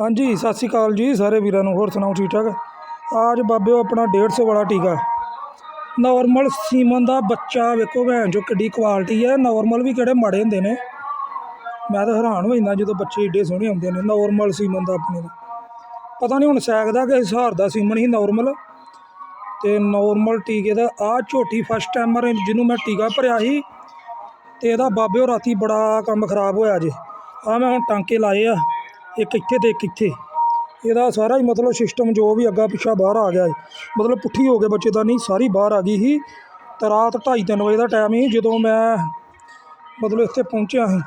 ਹਾਂਜੀ, ਸਤਿ ਸ਼੍ਰੀ ਅਕਾਲ ਜੀ ਸਾਰੇ ਵੀਰਾਂ ਨੂੰ, ਹੋਰ ਸੁਣਾਓ, ਠੀਕ ਠਾਕ? ਆਜ ਬਾਬਿਓ ਆਪਣਾ 150 ਵਾਲਾ ਟੀਕਾ। ਨਾਰਮਲ ਸੀਮਨ ਦਾ ਬੱਚਾ ਵੇਖੋ ਭੈਣ ਜੋ ਕਿੱਡੀ ਕੁਆਲਿਟੀ ਹੈ ਨਾਰਮਲ ਵੀ ਕਿਹੜੇ ਮਾੜੇ ਹੁੰਦੇ ਨੇ। ਮੈਂ ਤਾਂ ਹੈਰਾਨ ਹੋ ਜਾਂਦਾ ਜਦੋਂ ਬੱਚੇ ਏਡੇ ਸੋਹਣੇ ਆਉਂਦੇ ਨੇ ਨਾਰਮਲ ਸੀਮਨ ਦਾ ਆਪਣੇ ਦਾ। ਪਤਾ ਨਹੀਂ ਹੁਣ ਸੈਕ ਦਾ ਕਿ ਹਿਸਾਰ ਦਾ ਸੀਮਨ ਹੀ ਨਾਰਮਲ ਤੇ ਨਾਰਮਲ ਟੀਕੇ ਦਾ ਆ ਝੋਟੀ ਫਸਟ ਟਾਈਮਰ ਜਿਹਨੂੰ ਮੈਂ ਟੀਕਾ ਭਰਿਆ ਸੀ। ਤੇ ਇਹਦਾ ਬਾਬਿਓ ਰਾਤੀ ਬੜਾ ਕੰਮ ਖਰਾਬ ਹੋਇਆ ਜੇ। ਆ ਮੈਂ ਹੁਣ ਟਾਂਕੇ ਲਾਏ ਆ। ਇੱਕ ਇੱਥੇ ਤੇ ਇੱਕ ਇੱਥੇ। ਇਹਦਾ ਸਾਰਾ ਹੀ ਮਤਲਬ ਸਿਸਟਮ ਜੋ ਵੀ ਅੱਗਾ ਪਿੱਛਾ ਬਾਹਰ ਆ ਗਿਆ ਹੈ ਮਤਲਬ ਪੁੱਠੀ ਹੋ ਗਏ ਬੱਚੇ ਦਾ ਨਹੀਂ, ਸਾਰੀ ਬਾਹਰ ਆ ਗਈ ਸੀ। ਤਾਂ ਰਾਤ 2:30 ਵਜੇ ਦਾ ਟਾਈਮ ਸੀ, ਜਦੋਂ ਮੈਂ ਮਤਲਬ ਇੱਥੇ ਪਹੁੰਚਿਆ ਸੀ।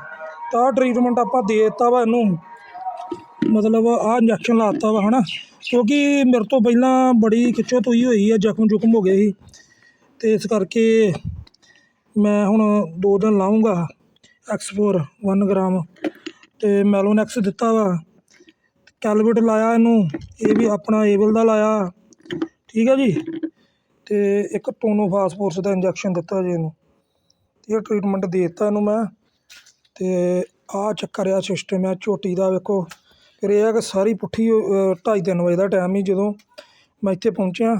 ਤਾਂ ਟ੍ਰੀਟਮੈਂਟ ਆਪਾਂ ਦੇ ਦਿੱਤਾ ਵਾ ਇਹਨੂੰ। ਮਤਲਬ ਆਹ ਇੰਜੈਕਸ਼ਨ ਲਾਤਾ ਵਾ, ਹਨਾ। ਕਿਉਂਕਿ ਮੇਰੇ ਤੋਂ ਪਹਿਲਾਂ ਬੜੀ ਖਿੱਚੋ ਤੋਈ ਹੋਈ ਆ, ਜ਼ਖਮ ਜ਼ੁਖਮ ਹੋ ਗਏ ਸੀ। ਤੇ ਇਸ ਕਰਕੇ ਮੈਂ ਹੁਣ ਦੋ ਦਿਨ ਲਾਉਂਗਾ ਐਕਸ4 1 ਗ੍ਰਾਮ ਅਤੇ ਮੈਲੋਨੈਕਸ ਦਿੱਤਾ ਵਾ। ਕੈਲਵਿਟ ਲਾਇਆ ਇਹਨੂੰ ਇਹ ਵੀ ਆਪਣਾ ਏਬਲ ਦਾ ਲਾਇਆ। ਠੀਕ ਹੈ ਜੀ? ਅਤੇ ਇੱਕ ਟੋਨੋ ਫਾਸਫੋਰਸ ਦਾ ਇੰਜੈਕਸ਼ਨ ਦਿੱਤਾ ਜੀ ਇਹਨੂੰ। ਇਹ ਟ੍ਰੀਟਮੈਂਟ ਦੇ ਦਿੱਤਾ ਇਹਨੂੰ ਮੈਂ। ਅਤੇ ਆਹ ਚੱਕਰ ਆ ਸਿਸਟਮ ਆ ਝੋਟੀ ਦਾ ਵੇਖੋ। ਫਿਰ ਇਹ ਆ ਕਿ ਸਾਰੀ ਪੁੱਠੀ ਅ, ਢਾਈ ਤਿੰਨ ਵਜੇ ਦਾ ਟਾਈਮ ਹੀ ਜਦੋਂ ਮੈਂ ਇੱਥੇ ਪਹੁੰਚਿਆ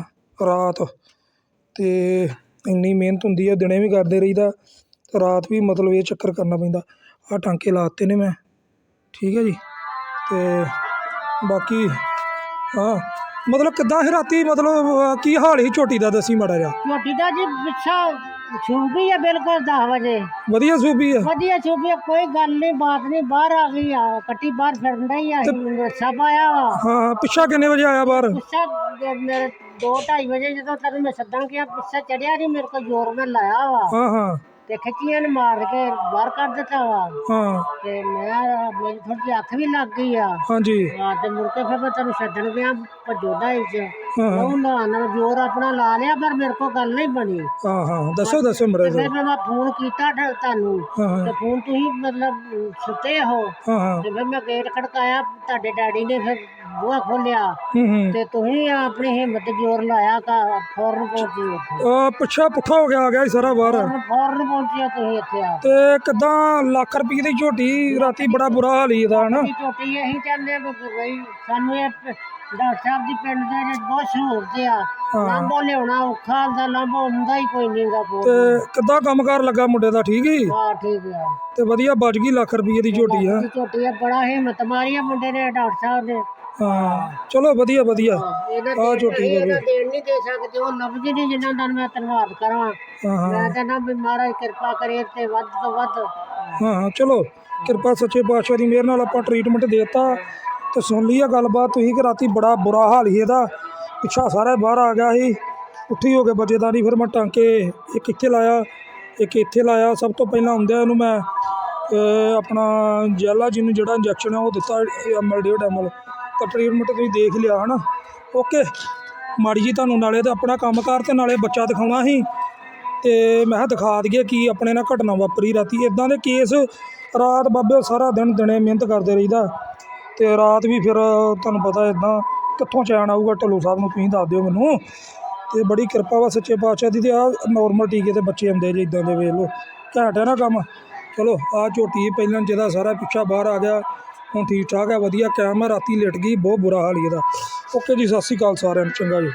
ਰਾਤ। ਤੇ ਇੰਨੀ ਮਿਹਨਤ ਹੁੰਦੀ ਹੈ ਦਿਨੇ ਵੀ ਕਰਦੇ ਰਹੀਦਾ। ਰਾਤ ਵੀ ਮਤਲਬ ਇਹ ਚੱਕਰ ਕਰਨਾ ਪੈਂਦਾ। ਆਹ ਟਾਂਕੇ ਲਾਤੇ ਨੇ ਮੈਂ। ਠੀਕ ਹੈ ਜੀ। ਤੇ ਬਾਕੀ ਹਾਂ ਮਤਲਬ ਕਿੱਦਾਂ ਸੀ ਰਾਤੀ? ਮਤਲਬ ਅ, ਕੀ ਹਾਲ ਸੀ ਝੋਟੀ ਦਾ? ਦੱਸੀ ਮਾੜਾ ਜਿਹਾ। ਝੋਟੀ ਦਾ ਜੀ ਪਿੱਛਾ ਛੂਬੀ ਹੈ ਬਿਲਕੁਲ 10 ਵਜੇ। ਵਧੀਆ ਸੂਬੀ ਆ? ਵਧੀਆ ਛੂਬੀ ਹੈ ਕੋਈ ਗੱਲ ਨਹੀਂ ਬਾਤ ਨਹੀਂ ਬਾਹਰ ਆ ਗਈ ਆ। ਕੱਟੀ ਬਾਹਰ ਫਿਰਨ ਡਈ ਆ ਰੱਸਾ ਪਾਇਆ ਵਾ। ਹਾਂ ਪਿੱਛਾ ਕਿੰਨੇ ਵਜੇ ਆਇਆ ਬਾਹਰ? ਪਿੱਛਾ ਜੇ ਮੇਰੇ 2:30 ਵਜੇ ਜਦੋਂ ਤੈਨੂੰ ਮੈਂ ਸੱਦਣ ਗਿਆ ਪਿੱਛਾ ਚੜਿਆ ਨਹੀਂ ਮੇਰੇ ਕੋਲ ਜ਼ੋਰ ਮੈਂ ਲਾਇਆ ਵਾ। ਹਾਂ ਹਾਂ। ਤੇ ਖਿੱਚੀਆਂ ਨੇ ਮਾਰ ਕੇ ਬਾਹਰ ਕੱਢ ਦਿੱਤਾ ਵਾ। ਹਾਂ। ਤੇ ਮੈਂ ਮੇਰੀ ਥੋੜੀ ਜਿਹੀ ਅੱਖ ਵੀ ਲੱਗ ਗਈ ਆ। ਹਾਂਜੀ। ਆ ਤੇ ਮੁੜ ਕੇ ਫਿਰ ਮੈਂ ਤੈਨੂੰ ਛੱਡਣ ਗਿਆ ਭਜੋਦਾ ਹਾਂ। ਹਾਂ ਉਹ ਨਾ ਨਾ ਜ਼ੋਰ ਆਪਣਾ ਲਾ ਲਿਆ ਪਰ ਮੇਰੇ ਕੋਲ ਗੱਲ ਨਹੀਂ ਬਣੀ। ਹਾਂ ਹਾਂ ਦੱਸੋ ਦੱਸੋ ਮੜਾ ਤੇ ਫਿਰ ਮੈਂ ਫੋਨ ਕੀਤਾ ਤੁਹਾਨੂੰ। ਤੇ ਫੋਨ ਤੁਸੀਂ ਮਤਲਬ ਸੁੱਤੇ ਹੋ। ਹਾਂ ਹਾਂ। ਤੇ ਫਿਰ ਮੈਂ ਗੇਟ ਖੜਕਾਇਆ ਤੁਹਾਡੇ ਡੈਡੀ ਨੇ ਫਿਰ ਬੂਹਾ ਖੋਲਿਆ ਹੂੰ ਹੂੰ। ਤੇ ਤੁਸੀਂ ਆਪਣੀ ਹਿੰਮਤ ਜ਼ੋਰ ਲਾਇਆ ਕਾ ਫੌਰਨ ਪਹੁੰਚੀ ਉੱਥੇ। ਆ ਪਿੱਛਾ ਪੁੱਠਾ ਹੋ ਗਿਆ ਆ ਗਿਆ ਸੀ ਸਾਰਾ ਬਾਹਰ ਫੌਰਨ- ਫੌਰਨ ਪਹੁੰਚਿਆ ਤੁਸੀਂ ਇੱਥੇ ਆ। ਤੇ ਕਿਦਾਂ ਲੱਖ ਰੁਪਏ ਦੀ ਝੋਟੀ ਰਾਤੀ ਬੜਾ ਬੁਰਾ ਹਾਲ ਹੀ ਇਹਦਾ ਹਨਾ? ਇਹ ਝੋਟੀ ਇਹੀ ਕਹਿੰਦੇ ਵੀ ਬਈ ਸਾਨੂੰ ਇਹ ਪ- ਡਾਕਟਰ ਸਾਹਿਬ ਦੀ ਪਿੰਡ ਦੇ ਵਿੱਚ ਬਹੁਤ ਸਹੂਲਤ ਆ। ਹਾਂ। ਲਾਂਬੋ ਲਿਆਉਣਾ ਔਖਾ ਹੁੰਦਾ ਲਾਂਬੋ ਹੁੰਦਾ ਹੀ ਕੋਈ ਨਹੀਂਗਾ ਤੇ ਕੋਲ ਕਿੱਦਾਂ ਕੰਮਕਾਰ ਲੱਗਾ ਮੁੰਡੇ ਦਾ ਠੀਕ ਹੀ? ਹਾਂ ਠੀਕ ਆ। ਤੇ ਵਧੀਆ ਬਚ ਗਈ ਲੱਖ ਰੁਪਏ ਦੀ ਝੋਟੀ ਆ ਇਹ ਝੋਟੀ ਆ ਬੜਾ ਹਿੰਮਤ ਮਾਰੀ ਆ ਮੁੰਡੇ ਨੇ ਡਾਕਟਰ ਸਾਹਿਬ ਨੇ। ਹਾਂ ਚਲੋ ਵਧੀਆ ਵਧੀਆ। ਦੇਣ- ਝੋਟੀ ਦਾ ਇਹਦਾ ਦੇਣ ਨਹੀਂ ਦੇ ਸਕਦੇ ਉਹ ਲਫ਼ਜ਼ ਨਹੀਂ ਜਿਨ੍ਹਾਂ ਦਾ ਮੈਂ ਧੰਨਵਾਦ ਕਰਾਂ। ਹਾਂ ਹਾਂ। ਮੈਂ ਕਹਿੰਦਾ ਵੀ ਮਹਾਰਾਜ ਕਿਰਪਾ ਕਰੇ ਤੇ ਵੱਧ ਤੋਂ ਵੱਧ। ਹਾਂ ਹਾਂ ਚਲੋ ਕਿਰਪਾ ਸੱਚੇ ਪਾਤਸ਼ਾਹ ਦੀ ਮਿਹਰ ਨਾਲ ਆਪਾਂ ਟ੍ਰੀਟਮੈਂਟ ਦੇਤਾ। ਤੇ ਸੁਣ ਲਈ ਆ ਗੱਲਬਾਤ ਤੁਸੀਂ ਕਿ ਰਾਤੀ ਬੜਾ ਬੁਰਾ ਹਾਲ ਸੀ ਇਹਦਾ। ਪਿੱਛਾ ਸਾਰਾ ਬਾਹਰ ਆ ਗਿਆ ਸੀ। ਉੱਠੀ ਹੋ ਕੇ ਬਚੇ ਦਾ ਨਹੀਂ ਫਿਰ ਮੈਂ ਟਾਂਕੇ ਇੱਕ ਇੱਥੇ ਲਾਇਆ ਇੱਕ ਇੱਥੇ ਲਾਇਆ। ਸਭ ਤੋਂ ਪਹਿਲਾਂ ਹੁੰਦਿਆਂ ਇਹਨੂੰ ਮੈਂ ਆਪਣਾ ਜੈਲਾ ਜੀ ਨੂੰ ਜਿਹੜਾ ਇੰਜੈਕਸ਼ਨ ਹੈ ਉਹ ਦਿੱਤਾ ਐਮਐਲ ਡੇਢ ਐਮਐਲ ਤਾਂ ਟ੍ਰੀਟਮੈਂਟ ਤੁਸੀਂ ਦੇਖ ਲਿਆ ਹਨਾ। ਓਕੇ ਮਾੜੀ ਜੀ ਤੁਹਾਨੂੰ ਨਾਲੇ ਤੇ ਆਪਣਾ ਕੰਮਕਾਰ ਤੇ ਨਾਲੇ ਬੱਚਾ ਦਿਖਾਉਣਾ ਸੀ। ਤੇ ਮੈਂ ਕਿਹਾ ਦਿਖਾ ਦਈਏ ਕੀ ਆਪਣੇ ਨਾਲ ਘਟਨਾ ਵਾਪਰੀ ਰਾਤੀ। ਇਦਾਂ ਦੇ ਕੇਸ ਰਾਤ ਬਾਬੇ ਸਾਰਾ ਦਿਨ ਦਿਨੇ ਮਿਹਨਤ ਕਰਦੇ ਰਹੀਦਾ। ਤੇ ਰਾਤ ਵੀ ਫਿਰ ਤੁਹਾਨੂੰ ਪਤਾ ਇਦਾਂ ਕਿੱਥੋਂ ਚੈਨ ਆਊਗਾ, ਢੱਲੂ ਸਾਹਿਬ ਨੂੰ ਤੁਸੀਂ ਦੱਸ ਦਿਓ ਮੈਨੂੰ। ਤੇ ਬੜੀ ਕਿਰਪਾ ਵਾ ਸੱਚੇ ਪਾਤਸ਼ਾਹ ਦੀ ਤੇ ਆ ਨਾਰਮਲ ਟੀਕੇ ਤੇ ਬੱਚੇ ਆਉਂਦੇ ਜੇ ਇਦਾਂ ਦੇ ਵੇਖ ਲਓ। ਘੈਂਟ ਹੈ ਨਾ ਕੰਮ। ਚਲੋ ਆ ਝੋਟੀ ਪਹਿਲਾਂ ਜਿਹਦਾ ਸਾਰਾ ਪਿੱਛਾ ਬਾਹਰ ਆ ਗਿਆ। ਹੁਣ ਠੀਕ ਠਾਕ ਹੈ, ਵਧੀਆ ਕਾਇਮ ਹੈ ਰਾਤੀ ਲੇਟ ਗਈ, ਬਹੁਤ ਬੁਰਾ ਹਾਲ ਹੀ ਇਹਦਾ। ਓਕੇ ਜੀ, ਸਤਿ ਸ਼੍ਰੀ ਅਕਾਲ ਸਾਰਿਆਂ ਨੂੰ, ਚੰਗਾ ਜੀ।